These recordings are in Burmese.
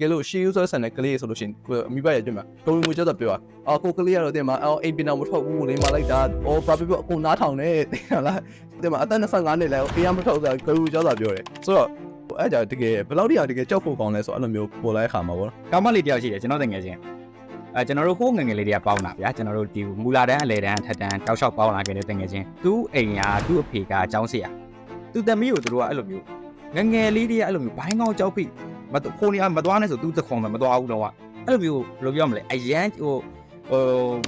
ကဲလို့ she user ဆန်တဲ့ကလေးဆိုလို့ရှိရင်ကိုအမိဘရဲ့ကြည့်မှာတော်ဝင်ငွေချက်တော့ပြောတာအော်ကိုကလေးကတော့တင်မှာအော်အိမ်ပင်တော်မထွက်ဘူးလိမ့်မလိုက်တာအော်ဘာဖြစ်ဖြစ်အကုန်နားထောင်နေတင်လားတင်မှာအသက်25နှစ်လဲအေးရမထွက်ဆိုတာကိုကြောက်တာပြောတယ်ဆိုတော့အဲ့ကြတကယ်ဘယ်လောက်တိအောင်တကယ်ကြောက်ဖို့ကောင်းလဲဆိုအဲ့လိုမျိုးပေါ်လိုက်ခါမှာပေါ့နော်ကောင်းမလေးတယောက်ရှိတယ်ကျွန်တော်တငယ်ချင်းအဲကျွန်တော်တို့ဟိုးငယ်ငယ်လေးတွေကပေါင်းတာဗျာကျွန်တော်တို့ဒီမူလာတန်းအလဲတန်းအထက်တန်းတောက်လျှောက်ပေါင်းလာခဲ့တဲ့တငယ်ချင်းသူ့အိမ်ကသူ့အဖေကအကြောင်းဆရာသူ့သမီးကိုသူတို့ကအဲ့လိုမျိုးငယ်ငယ်လေးတွေကအဲ့လိုမျိုးဘိုင်းကောင်းကြောက်ဖိ မဖိုးနေမသွားနဲ့ဆိုသူ့သခွန်မသွားဘူးတော့အဲ့လိုမျိုးဘယ်လိုပြောမလဲအရန်ဟိုဟို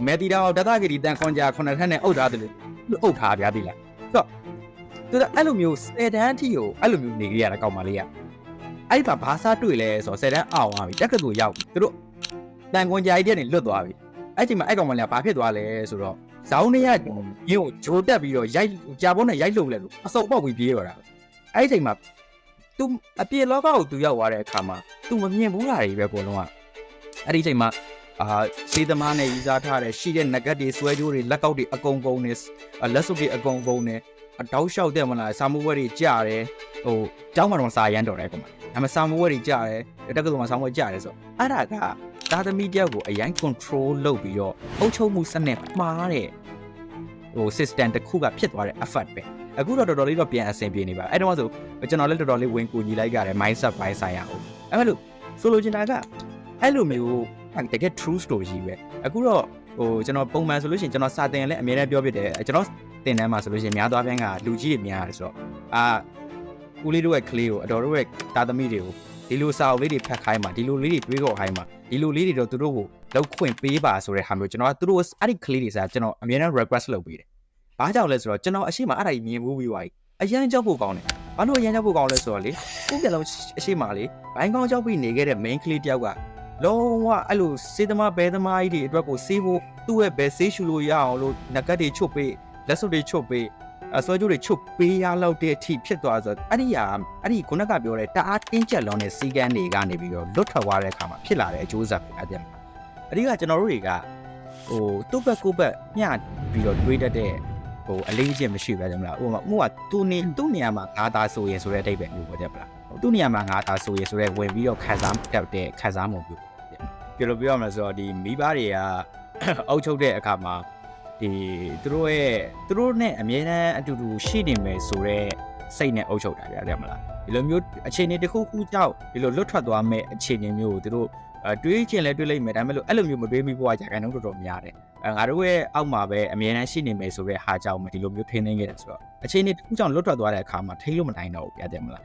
မေတီတာဒတာဂီတန်ခွန်ကြာခုနှစ်ထက်နဲ့အုပ်ထားတယ်လို့အုပ်ထားဗျာဒီလားဆိုတော့သူကအဲ့လိုမျိုးဆယ်တန်းအထိကိုအဲ့လိုမျိုးနေကြရတာကောက်ပါလေးကအဲ့ဒီမှာဘာသာတွေ့လဲဆိုတော့ဆယ်တန်းအောင်သွားပြီတက်ကတူရောက်ပြီသူတို့တန်ကွန်ကြာကြီးတဲ့နေလွတ်သွားပြီအဲ့ဒီမှာအဲ့ကောင်မလေးကဘာဖြစ်သွားလဲဆိုတော့ဇောင်းနေရညင်းကိုဂျိုတက်ပြီးတော့ရိုက်ကြာပေါ်နဲ့ရိုက်လုံလဲလို့အစုံပေါက်ပြီးပြေးရတာအဲ့ဒီချိန်မှာ သူအပြင်လောကကိုသူရောက်သွားတဲ့အခါမှာသူမမြင်ဘူးတာတွေပဲအကုန်လုံးကအဲ့ဒီအချိန်မှာအာစေသမားနဲ့ရည်စားထားတဲ့ရှိတဲ့နဂတ်တွေဆွဲကြိုးတွေလက်ကောက်တွေအကုန်ကုန်နေလက်စုပ်တွေအကုန်ကုန်နေအတောက်လျှောက်တဲ့မလားစာမိုးဝဲတွေကြာတယ်ဟိုကျောင်းမှာတော့စာရမ်းတော်တယ်ကွာဒါပေမဲ့စာမိုးဝဲတွေကြာတယ်တက္ကသိုလ်မှာစာမိုးဝဲကြာတယ်ဆိုအဲ့ဒါကသားသမီးတယောက်ကိုအရင် control လုပ်ပြီးတော့အုပ်ချုပ်မှုစနစ်မှားတဲ့ဟို system တစ်ခုကဖြစ်သွားတဲ့ effort ပဲ အခုတော့တော်တော်လေးတော့ပြန်အဆင်ပြေနေပါအဲ့တော့ဆိုကျွန်တော်လည်းတော်တော်လေးဝင်ကူညီလိုက်ရတယ် mindset ဘိုင်းဆိုင်ရအောင်အဲ့မဲ့လို့ဆိုလိုချင်တာကအဲ့လိုမျိုးတကယ် true story ကြီးပဲအခုတော့ဟိုကျွန်တော်ပုံမှန်ဆိုလို့ရှိရင်ကျွန်တော်စာသင်လည်းအမြဲတမ်းပြောပြတယ်ကျွန်တော်တင်တန်းမှာဆိုလို့ရှိရင်များသွားပြန်ကလူကြီးတွေများရတယ်ဆိုတော့အာဦးလေးတို့ရဲ့ကလေးကိုအတော်တို့ရဲ့တာသမီတွေကိုဒီလိုစာအုပ်လေးတွေဖတ်ခိုင်းမှာဒီလိုလေးတွေတွေးခေါ်ခိုင်းမှာဒီလိုလေးတွေတော့သူတို့ကိုလောက်ခွင့်ပေးပါဆိုတဲ့ဟာမျိုးကျွန်တော်ကသူတို့အဲ့ဒီကလေးတွေစားကျွန်တော်အမြဲတမ်း request လုပ်ပေးတယ်။ ဘာကြောင့်လဲဆိုတော့ကျွန်တော်အရှိမအဲ့ဒါကြီးမြင်မှုပြီးသွားပြီ။အရန်ကြောက်ဖို့ကောင်းတယ်။ဘာလို့အရန်ကြောက်ဖို့ကောင်းလဲဆိုတော့လေကိုယ့်ပြလုံးအရှိမလေးဘိုင်းကောင်းကြောက်ပြီးနေခဲ့တဲ့ main ကလေးတယောက်ကလုံးဝအဲ့လိုစေးသမားဘဲသမားကြီးတွေအတွက်ကိုစေးဖို့သူ့ရဲ့ဘဲစေးရှူလို့ရအောင်လို့ငကတ်တွေချွတ်ပေးလက်စွပ်တွေချွတ်ပေးအစွဲကြိုးတွေချုပ်ပေးရလောက်တဲ့အထိဖြစ်သွားဆိုတော့အဲ့ဒီဟာအဲ့ဒီခုနကပြောတဲ့တအားတင်းကျပ်လွန်တဲ့စီကန်းတွေကနေပြီးတော့လွတ်ထွက်သွားတဲ့အခါမှာဖြစ်လာတဲ့အကျိုးဆက်ပဲအဲ့ဒါမှာအဓိကကျွန်တော်တို့တွေကဟိုတုတ်ဘက်ကိုဘက်မျှပြီးတော့တွေးတတ်တဲ့ ဟိုအလေးအကျင့်မရှိပဲတယ်မလားဟိုမှာမှုကသူနေသူ့နေရာမှာငါသားဆိုရင်ဆိုတဲ့အတိတ်ပဲမျိုးပေါ့တဲ့မလားသူ့နေရာမှာငါသားဆိုရင်ဆိုတဲ့ဝင်ပြီးတော့ခံစားတတ်တဲ့ခံစားမှုမျိုးပြောလို့ပြောရမလဲဆိုတော့ဒီမိဘတွေကအုပ်ချုပ်တဲ့အခါမှာဒီသူတို့ရဲ့သူတို့နဲ့အမြဲတမ်းအတူတူရှိနေမယ်ဆိုတော့စိတ်နဲ့အုပ်ချုပ်တာဗျာတဲ့မလားဒီလိုမျိုးအခြေအနေတစ်ခုခုကြောင့်ဒီလိုလွတ်ထွက်သွားမဲ့အခြေအနေမျိုးကိုသူတို့အဲ တွေးချင်လဲတွေးလိုက်မယ်ဒါပေမဲ့လို့အဲ့လိုမျိုးမတွေးမိဖို့ကကြာခိုင်နှုန်းတော်တော်များတယ်အဲငါတို့ရဲ့အောက်မှာပဲအမြဲတမ်းရှိနေမယ်ဆိုတဲ့ဟာကြောင့်မဒီလိုမျိုးထိန်းသိမ်းခဲ့တယ်ဆိုတော့အခြေအနေတစ်ခုကြောင့်လွတ်ထွက်သွားတဲ့အခါမှာထိန်းလို့မနိုင်တော့ဘူးဗျာတဲ့မလား